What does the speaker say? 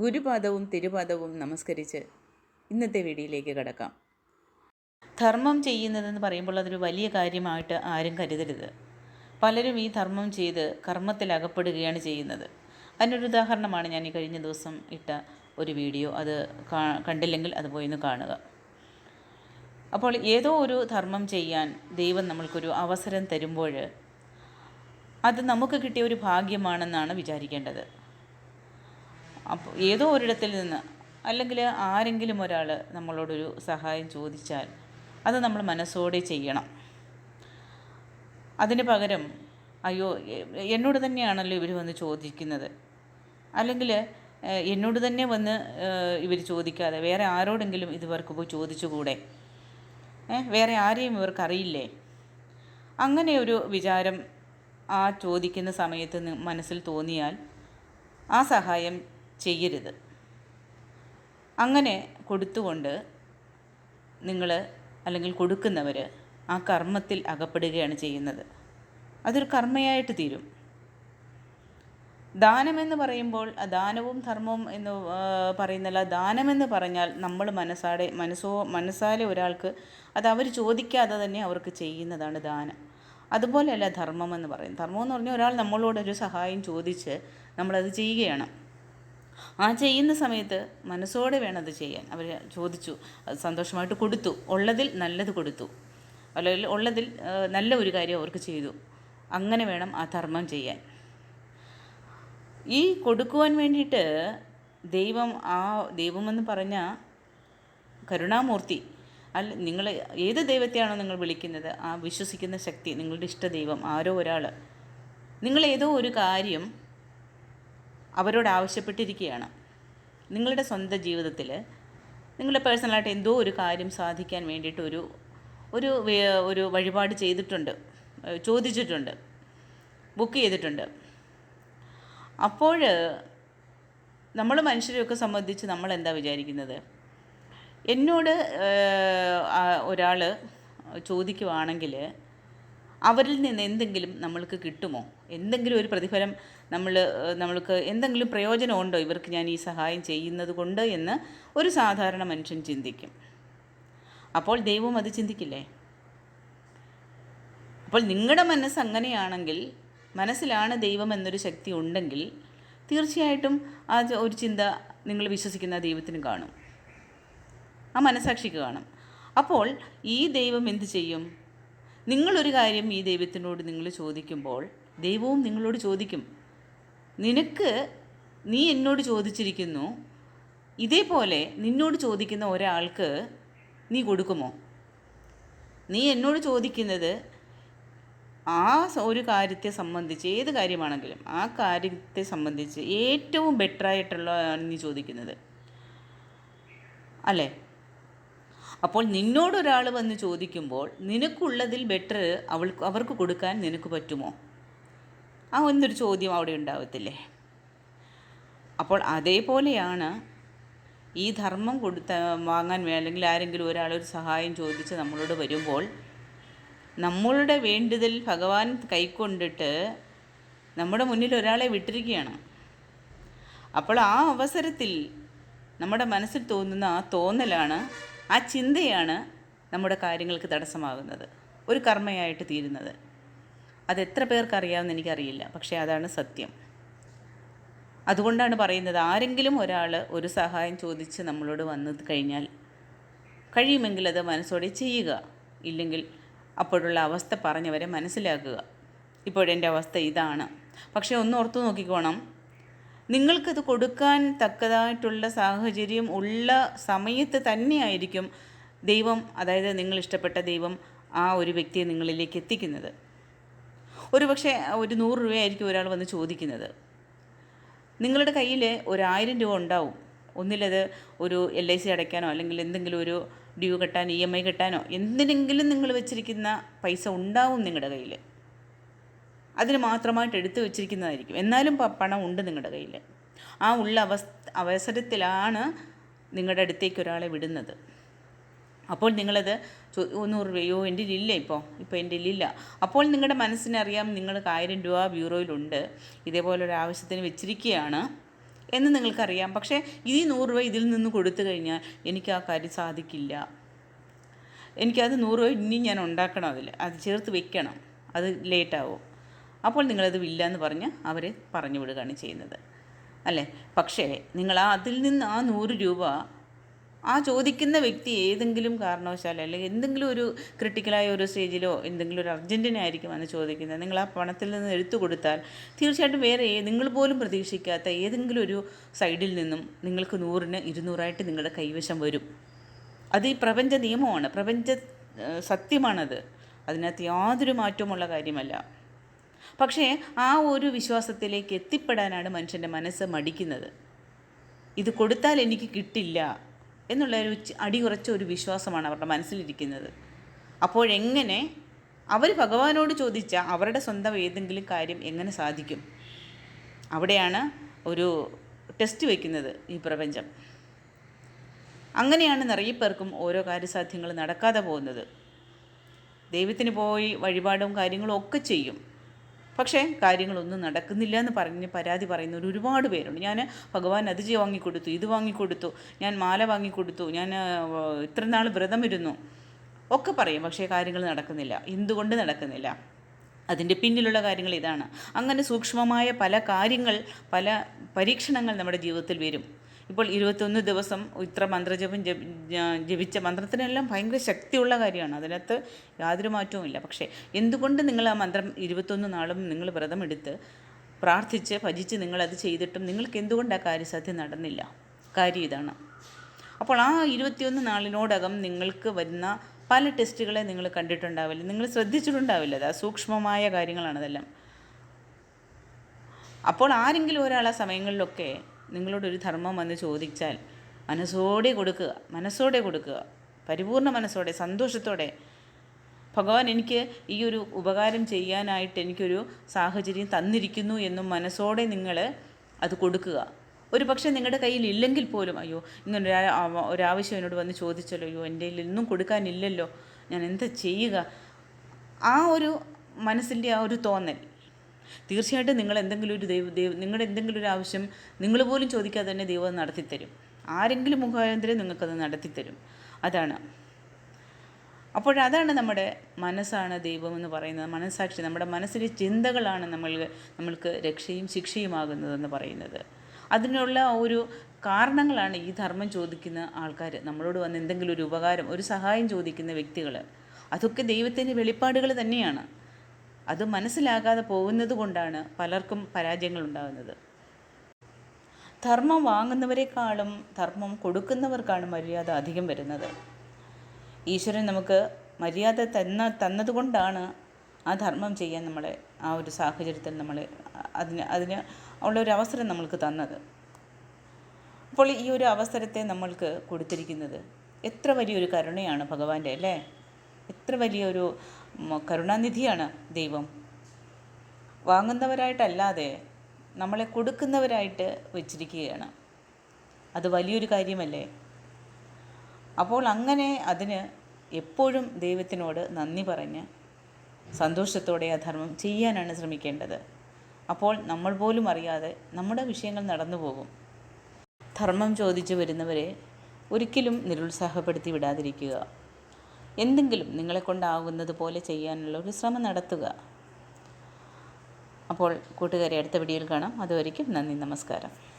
ഗുരുപാദവും തിരുപാദവും നമസ്കരിച്ച് ഇന്നത്തെ വീഡിയോയിലേക്ക് കടക്കാം. ധർമ്മം ചെയ്യുന്നതെന്ന് പറയുമ്പോൾ അതൊരു വലിയ കാര്യമായിട്ട് ആരും കരുതരുത്. പലരും ഈ ധർമ്മം ചെയ്ത് കർമ്മത്തിൽ അകപ്പെടുകയാണ് ചെയ്യുന്നത്. അതിനൊരു ഉദാഹരണമാണ് ഞാൻ ഈ കഴിഞ്ഞ ദിവസം ഇട്ട ഒരു വീഡിയോ. അത് കണ്ടില്ലെങ്കിൽ അത് പോയി ഒന്ന് കാണുക. അപ്പോൾ ഏതോ ഒരു ധർമ്മം ചെയ്യാൻ ദൈവം നമ്മൾക്കൊരു അവസരം തരുമ്പോൾ അത് നമുക്ക് കിട്ടിയ ഒരു ഭാഗ്യമാണെന്നാണ് വിചാരിക്കേണ്ടത്. അപ്പോൾ ഏതോ ഒരിടത്തിൽ നിന്ന് അല്ലെങ്കിൽ ആരെങ്കിലും ഒരാൾ നമ്മളോടൊരു സഹായം ചോദിച്ചാൽ അത് നമ്മൾ മനസ്സോടെ ചെയ്യണം. അതിന് പകരം അയ്യോ എന്നോട് തന്നെയാണല്ലോ ഇവർ വന്ന് ചോദിക്കുന്നത്. അല്ലെങ്കിൽ എന്നോട് തന്നെ വന്ന് ഇവർ ചോദിക്കാതെ വേറെ ആരോടെങ്കിലും ഇതുവർക്ക് പോയി ചോദിച്ചുകൂടെ? വേറെ ആരെയും ഇവർക്കറിയില്ലേ? അങ്ങനെ ഒരു വിചാരം ആ ചോദിക്കുന്ന സമയത്ത് മനസ്സിൽ തോന്നിയാൽ ആ സഹായം ചെയ്യരുത്. അങ്ങനെ കൊടുത്തുകൊണ്ട് നിങ്ങൾ അല്ലെങ്കിൽ കൊടുക്കുന്നവർ ആ കർമ്മത്തിൽ അകപ്പെടുകയാണ് ചെയ്യുന്നത്. അതൊരു കർമ്മയായിട്ട് തീരും. ദാനമെന്ന് പറയുമ്പോൾ ദാനവും ധർമ്മവും എന്ന് പറയുന്നില്ല ദാനമെന്ന് പറഞ്ഞാൽ നമ്മൾ മനസ്സാടെ മനസ്സോ മനസ്സാലെ ഒരാൾക്ക് അത് അവർ ചോദിക്കാതെ തന്നെ അവർക്ക് ചെയ്യുന്നതാണ് ദാനം. അതുപോലെയല്ല ധർമ്മം എന്ന് പറയും. ധർമ്മം എന്ന് പറഞ്ഞാൽ ഒരാൾ നമ്മളോടൊരു സഹായം ചോദിച്ച് നമ്മളത് ചെയ്യുകയാണ്. ആ ചെയ്യുന്ന സമയത്ത് മനസ്സോടെ വേണം അത് ചെയ്യാൻ. അവർ ചോദിച്ചു സന്തോഷമായിട്ട് കൊടുത്തു. ഉള്ളതിൽ നല്ലത് കൊടുത്തു. അല്ലെങ്കിൽ ഉള്ളതിൽ നല്ല ഒരു കാര്യം അവർക്ക് ചെയ്തു. അങ്ങനെ വേണം ആ ധർമ്മം ചെയ്യാൻ. ഈ കൊടുക്കുവാൻ വേണ്ടിയിട്ട് ദൈവം ആ ദൈവമെന്ന് പറഞ്ഞ കരുണാമൂർത്തി അല്ല നിങ്ങൾ ഏത് ദൈവത്തെയാണോ നിങ്ങൾ വിളിക്കുന്നത് ആ വിശ്വസിക്കുന്ന ശക്തി നിങ്ങളുടെ ഇഷ്ടദൈവം ആരോ ഒരാൾ നിങ്ങൾ ഒരു കാര്യം അവരോട് ആവശ്യപ്പെട്ടിരിക്കുകയാണ്. നിങ്ങളുടെ സ്വന്തം ജീവിതത്തിൽ നിങ്ങളുടെ പേഴ്സണലായിട്ട് എന്തോ ഒരു കാര്യം സാധിക്കാൻ വേണ്ടിയിട്ട് ഒരു ഒരു ഒരു വഴിപാട് ചെയ്തിട്ടുണ്ട്. ചോദിച്ചിട്ടുണ്ട്. ബുക്ക് ചെയ്തിട്ടുണ്ട്. അപ്പോൾ നമ്മൾ മനുഷ്യരെയൊക്കെ സംബന്ധിച്ച് നമ്മൾ എന്താ വിചാരിക്കുന്നത്? എന്നോട് ഒരാൾ ചോദിക്കുവാണെങ്കിൽ അവരിൽ നിന്ന് എന്തെങ്കിലും നമ്മൾക്ക് കിട്ടുമോ? എന്തെങ്കിലും ഒരു പ്രതിഫലം നമ്മൾ നമ്മൾക്ക് എന്തെങ്കിലും പ്രയോജനമുണ്ടോ ഇവർക്ക് ഞാൻ ഈ സഹായം ചെയ്യുന്നത് കൊണ്ട് എന്ന് ഒരു സാധാരണ മനുഷ്യൻ ചിന്തിക്കും. അപ്പോൾ ദൈവം അത് ചിന്തിക്കില്ലേ? അപ്പോൾ നിങ്ങളുടെ മനസ്സ് അങ്ങനെയാണെങ്കിൽ മനസ്സിലാണ് ദൈവം എന്നൊരു ശക്തി ഉണ്ടെങ്കിൽ തീർച്ചയായിട്ടും ആ ഒരു ചിന്ത നിങ്ങൾ വിശ്വസിക്കുന്ന ദൈവത്തിന് കാണും. ആ മനസാക്ഷിക്ക് കാണും. അപ്പോൾ ഈ ദൈവം എന്ത് ചെയ്യും? നിങ്ങളൊരു കാര്യം ഈ ദൈവത്തിനോട് നിങ്ങൾ ചോദിക്കുമ്പോൾ ദൈവവും നിങ്ങളോട് ചോദിക്കും. നിനക്ക് നീ എന്നോട് ചോദിച്ചിരിക്കുന്നു ഇതേപോലെ നിന്നോട് ചോദിക്കുന്ന ഒരാൾക്ക് നീ കൊടുക്കുമോ? നീ എന്നോട് ചോദിക്കുന്നത് ആ ഒരു കാര്യത്തെ സംബന്ധിച്ച് ഏത് കാര്യമാണെങ്കിലും ആ കാര്യത്തെ സംബന്ധിച്ച് ഏറ്റവും ബെറ്ററായിട്ടുള്ളതാണ് നീ ചോദിക്കുന്നത്. അല്ലേ? അപ്പോൾ നിന്നോടൊരാൾ വന്ന് ചോദിക്കുമ്പോൾ നിനക്കുള്ളതിൽ ബെറ്റർ അവൾക്ക് അവർക്ക് കൊടുക്കാൻ നിനക്ക് പറ്റുമോ? ആ ഒന്നൊരു ചോദ്യം അവിടെ ഉണ്ടാവത്തില്ലേ? അപ്പോൾ അതേപോലെയാണ് ഈ ധർമ്മം കൊടുത്ത വാങ്ങാൻ അല്ലെങ്കിൽ ആരെങ്കിലും ഒരാളൊരു ഒരു സഹായം ചോദിച്ച് നമ്മളോട് വരുമ്പോൾ നമ്മളുടെ വേണ്ടതിൽ ഭഗവാൻ കൈക്കൊണ്ടിട്ട് നമ്മുടെ മുന്നിൽ ഒരാളെ വിട്ടിരിക്കുകയാണ്. അപ്പോൾ ആ അവസരത്തിൽ നമ്മുടെ മനസ്സിൽ തോന്നുന്ന ആ തോന്നലാണ് ആ ചിന്തയാണ് നമ്മുടെ കാര്യങ്ങൾക്ക് തടസ്സമാകുന്നത്. ഒരു കർമ്മയായിട്ട് തീരുന്നത്. അത് എത്ര പേർക്ക് അറിയാമെന്ന് എനിക്കറിയില്ല. പക്ഷേ അതാണ് സത്യം. അതുകൊണ്ടാണ് പറയുന്നത് ആരെങ്കിലും ഒരാൾ ഒരു സഹായം ചോദിച്ച് നമ്മളോട് വന്നു കഴിഞ്ഞാൽ കഴിയുമെങ്കിൽ അത് മനസ്സോടെ ചെയ്യുക. ഇല്ലെങ്കിൽ അപ്പോഴുള്ള അവസ്ഥ പറഞ്ഞവരെ മനസ്സിലാക്കുക. ഇപ്പോഴെന്റെ അവസ്ഥ ഇതാണ്. പക്ഷേ ഒന്ന് ഓർത്തു നോക്കിക്കോണം. നിങ്ങൾക്കത് കൊടുക്കാൻ തക്കതായിട്ടുള്ള സാഹചര്യം ഉള്ള സമയത്ത് തന്നെയായിരിക്കും ദൈവം അതായത് നിങ്ങൾ ഇഷ്ടപ്പെട്ട ദൈവം ആ ഒരു വ്യക്തിയെ നിങ്ങളിലേക്ക് എത്തിക്കുന്നത്. ഒരു പക്ഷേ ഒരു നൂറ് രൂപയായിരിക്കും ഒരാൾ വന്ന് ചോദിക്കുന്നത്. നിങ്ങളുടെ കയ്യിൽ ഒരായിരം രൂപ ഉണ്ടാവും. ഒന്നിലത് ഒരു എൽ ഐ സി അടയ്ക്കാനോ അല്ലെങ്കിൽ എന്തെങ്കിലും ഒരു ഡ്യൂ കെട്ടാനോ ഇ എം ഐ കെട്ടാനോ എന്തിനെങ്കിലും നിങ്ങൾ വെച്ചിരിക്കുന്ന പൈസ ഉണ്ടാവും നിങ്ങളുടെ കയ്യിൽ അതിന് മാത്രമായിട്ട് എടുത്തു വെച്ചിരിക്കുന്നതായിരിക്കും. എന്നാലും പണം ഉണ്ട് നിങ്ങളുടെ കയ്യിൽ ആ ഉള്ള അവസ് അവസരത്തിലാണ് നിങ്ങളുടെ അടുത്തേക്ക് ഒരാളെ വിടുന്നത്. അപ്പോൾ നിങ്ങളത് നൂറ് രൂപയോ എന്റെ ഇല്ല ഇപ്പോൾ ഇപ്പോൾ എന്റെ ഇല്ല അപ്പോൾ നിങ്ങളുടെ മനസ്സിനറിയാം നിങ്ങൾക്ക് ആയിരം രൂപ ബ്യൂറോയിലുണ്ട്. ഇതേപോലെ ഒരു ആവശ്യത്തിന് വെച്ചിരിക്കുകയാണ് എന്ന് നിങ്ങൾക്കറിയാം. പക്ഷേ ഈ നൂറ് രൂപ ഇതിൽ നിന്ന് കൊടുത്തു കഴിഞ്ഞാൽ എനിക്ക് ആ കാര്യം സാധിക്കില്ല. എനിക്കത് നൂറ് രൂപ ഇനിയും ഞാൻ ഉണ്ടാക്കണം അതിൽ അത് ചേർത്ത് വെക്കണം. അത് ലേറ്റാവും. അപ്പോൾ നിങ്ങളത് വില്ല എന്ന് പറഞ്ഞ് അവർ പറഞ്ഞു വിടുകയാണ് ചെയ്യുന്നത്. അല്ലേ? പക്ഷേ നിങ്ങൾ അതിൽ നിന്ന് ആ നൂറ് രൂപ ആ ചോദിക്കുന്ന വ്യക്തി ഏതെങ്കിലും കാരണവശാൽ അല്ലെങ്കിൽ എന്തെങ്കിലും ഒരു ക്രിട്ടിക്കലായ ഒരു സ്റ്റേജിലോ എന്തെങ്കിലും ഒരു അർജന്റിനായിരിക്കും അന്ന് ചോദിക്കുന്നത് നിങ്ങൾ ആ പണത്തിൽ നിന്ന് എടുത്തു കൊടുത്താൽ തീർച്ചയായിട്ടും വേറെ നിങ്ങൾ പോലും പ്രതീക്ഷിക്കാത്ത ഏതെങ്കിലും ഒരു സൈഡിൽ നിന്നും നിങ്ങൾക്ക് നൂറിന് ഇരുന്നൂറായിട്ട് നിങ്ങളുടെ കൈവശം വരും. അത് ഈ പ്രപഞ്ച നിയമമാണ്. പ്രപഞ്ച സത്യമാണത്. അതിനകത്ത് യാതൊരു മാറ്റവുമുള്ള കാര്യമല്ല. പക്ഷേ ആ ഒരു വിശ്വാസത്തിലേക്ക് എത്തിപ്പെടാനാണ് മനുഷ്യന്റെ മനസ്സ് മടിക്കുന്നത്. ഇത് കൊടുത്താൽ എനിക്ക് കിട്ടില്ല എന്നുള്ള ഒരു അടിയുറച്ച ഒരു വിശ്വാസമാണ് അവരുടെ മനസ്സിലിരിക്കുന്നത്. അപ്പോഴെങ്ങനെ അവർ ഭഗവാനോട് ചോദിച്ച അവരുടെ സ്വന്തം ഏതെങ്കിലും കാര്യം എങ്ങനെ സാധിക്കും? അവിടെയാണ് ഒരു ടെസ്റ്റ് വയ്ക്കുന്നത് ഈ പ്രപഞ്ചം. അങ്ങനെയാണ് നിറയെ പേർക്കും ഓരോ കാര്യസാധ്യങ്ങൾ നടക്കാതെ പോകുന്നത്. ദൈവത്തിന് പോയി വഴിപാടും കാര്യങ്ങളും ഒക്കെ ചെയ്യും. പക്ഷേ കാര്യങ്ങളൊന്നും നടക്കുന്നില്ല എന്ന് പറഞ്ഞ് പരാതി പറയുന്നവർ ഒരുപാട് പേരുണ്ട്. ഞാൻ ഭഗവാൻ അത് വാങ്ങിക്കൊടുത്തു ഇത് വാങ്ങിക്കൊടുത്തു ഞാൻ മാല വാങ്ങിക്കൊടുത്തു ഞാൻ ഇത്ര നാൾ വ്രതം ഇരുന്നു ഒക്കെ പറയും പക്ഷേ കാര്യങ്ങൾ നടക്കുന്നില്ല. എന്തുകൊണ്ട് നടക്കുന്നില്ല? അതിന്റെ പിന്നിലുള്ള കാര്യങ്ങൾ ഇതാണ്. അങ്ങനെ സൂക്ഷ്മമായ പല കാര്യങ്ങൾ പല പരീക്ഷണങ്ങൾ നമ്മുടെ ജീവിതത്തിൽ വരും. ഇപ്പോൾ ഇരുപത്തൊന്ന് ദിവസം ഇത്ര മന്ത്രജപം ജപ- ജപിച്ച മന്ത്രത്തിനെല്ലാം ഭയങ്കര ശക്തിയുള്ള കാര്യമാണ്. അതിനകത്ത് യാതൊരു മാറ്റവും ഇല്ല. പക്ഷേ എന്തുകൊണ്ട് നിങ്ങൾ ആ മന്ത്രം ഇരുപത്തൊന്ന് നാളും നിങ്ങൾ വ്രതമെടുത്ത് പ്രാർത്ഥിച്ച് ഭജിച്ച് നിങ്ങളത് ചെയ്തിട്ടും നിങ്ങൾക്ക് എന്തുകൊണ്ട് ആ കാര്യസാധ്യം നടന്നില്ല? കാര്യം ഇതാണ്. അപ്പോൾ ആ ഇരുപത്തിയൊന്ന് നാളിനോടകം നിങ്ങൾക്ക് വരുന്ന പല ടെസ്റ്റുകളെ നിങ്ങൾ കണ്ടിട്ടുണ്ടാവില്ല. നിങ്ങൾ ശ്രദ്ധിച്ചിട്ടുണ്ടാവില്ല. അത് സൂക്ഷ്മമായ കാര്യങ്ങളാണ് അതെല്ലാം. അപ്പോൾ ആരെങ്കിലും ഒരാൾ ആ സമയങ്ങളിലൊക്കെ നിങ്ങളോടൊരു ധർമ്മം വന്ന് ചോദിച്ചാൽ മനസ്സോടെ കൊടുക്കുക മനസ്സോടെ കൊടുക്കുക പരിപൂർണ മനസ്സോടെ സന്തോഷത്തോടെ. ഭഗവാൻ എനിക്ക് ഈ ഒരു ഉപകാരം ചെയ്യാനായിട്ട് എനിക്കൊരു സാഹചര്യം തന്നിരിക്കുന്നു എന്നും മനസ്സോടെ നിങ്ങൾ അത് കൊടുക്കുക. ഒരു പക്ഷേ നിങ്ങളുടെ കയ്യിൽ ഇല്ലെങ്കിൽ പോലും അയ്യോ ഇങ്ങനെ ഒരാവശ്യം എന്നോട് വന്ന് ചോദിച്ചല്ലോ അയ്യോ എന്റെ ഒന്നും കൊടുക്കാനില്ലല്ലോ ഞാൻ എന്താ ചെയ്യുക? ആ ഒരു മനസ്സിന്റെ ആ ഒരു തോന്നൽ. തീർച്ചയായിട്ടും നിങ്ങൾ എന്തെങ്കിലും ഒരു ദൈവ ദൈവം നിങ്ങളുടെ എന്തെങ്കിലും ഒരു ആവശ്യം നിങ്ങൾ പോലും ചോദിക്കാതെ തന്നെ ദൈവം നടത്തിത്തരും. ആരെങ്കിലും മുഖാന്തരം നിങ്ങൾക്കത് നടത്തിത്തരും. അതാണ്. അപ്പോഴതാണ് നമ്മുടെ മനസ്സാണ് ദൈവം എന്ന് പറയുന്നത്. മനസ്സാക്ഷി നമ്മുടെ മനസ്സിലെ ചിന്തകളാണ് നമ്മൾ നമ്മൾക്ക് രക്ഷയും ശിക്ഷയുമാകുന്നതെന്ന് പറയുന്നത്. അതിനുള്ള ഒരു കാരണങ്ങളാണ് ഈ ധർമ്മം ചോദിക്കുന്ന ആൾക്കാർ നമ്മളോട് വന്ന് എന്തെങ്കിലും ഒരു ഉപകാരം ഒരു സഹായം ചോദിക്കുന്ന വ്യക്തികൾ അതൊക്കെ ദൈവത്തിന്റെ വെളിപ്പാടുകൾ തന്നെയാണ്. അത് മനസ്സിലാകാതെ പോകുന്നത് കൊണ്ടാണ് പലർക്കും പരാജയങ്ങൾ ഉണ്ടാകുന്നത് ധർമ്മം വാങ്ങുന്നവരെക്കാളും ധർമ്മം കൊടുക്കുന്നവർക്കാണ് മര്യാദ അധികം വരുന്നത്. ഈശ്വരൻ നമുക്ക് മര്യാദ തന്ന തന്നതുകൊണ്ടാണ് ആ ധർമ്മം ചെയ്യാൻ നമ്മളെ ആ ഒരു സാഹചര്യത്തിൽ നമ്മളെ അതിന് അതിന് ഉള്ള ഒരു അവസരം നമ്മൾക്ക് തന്നത്. അപ്പോൾ ഈ ഒരു അവസരത്തെ നമ്മൾക്ക് കൊടുത്തിരിക്കുന്നത് എത്ര വലിയൊരു കരുണയാണ് ഭഗവാന്റെ അല്ലേ? എത്ര വലിയൊരു കരുണാനിധിയാണ് ദൈവം. വാങ്ങുന്നവരായിട്ടല്ലാതെ നമ്മളെ കൊടുക്കുന്നവരായിട്ട് വെച്ചിരിക്കുകയാണ്. അത് വലിയൊരു കാര്യമല്ലേ? അപ്പോൾ അങ്ങനെ അതിന് എപ്പോഴും ദൈവത്തിനോട് നന്ദി പറഞ്ഞ് സന്തോഷത്തോടെ ആ ധർമ്മം ചെയ്യാനാണ് ശ്രമിക്കേണ്ടത്. അപ്പോൾ നമ്മൾ പോലും അറിയാതെ നമ്മുടെ വിഷയങ്ങൾ നടന്നു പോകും. ധർമ്മം ചോദിച്ചു വരുന്നവരെ ഒരിക്കലും നിരുത്സാഹപ്പെടുത്തി വിടാതിരിക്കുക. എന്തെങ്കിലും നിങ്ങളെ കൊണ്ടാവുന്നത് പോലെ ചെയ്യാനുള്ള ഒരു ശ്രമം നടത്തുക. അപ്പോൾ കൂട്ടുകാരെ അടുത്ത വീഡിയോയിൽ കാണാം. അതുവരെയ്ക്കും നന്ദി നമസ്കാരം.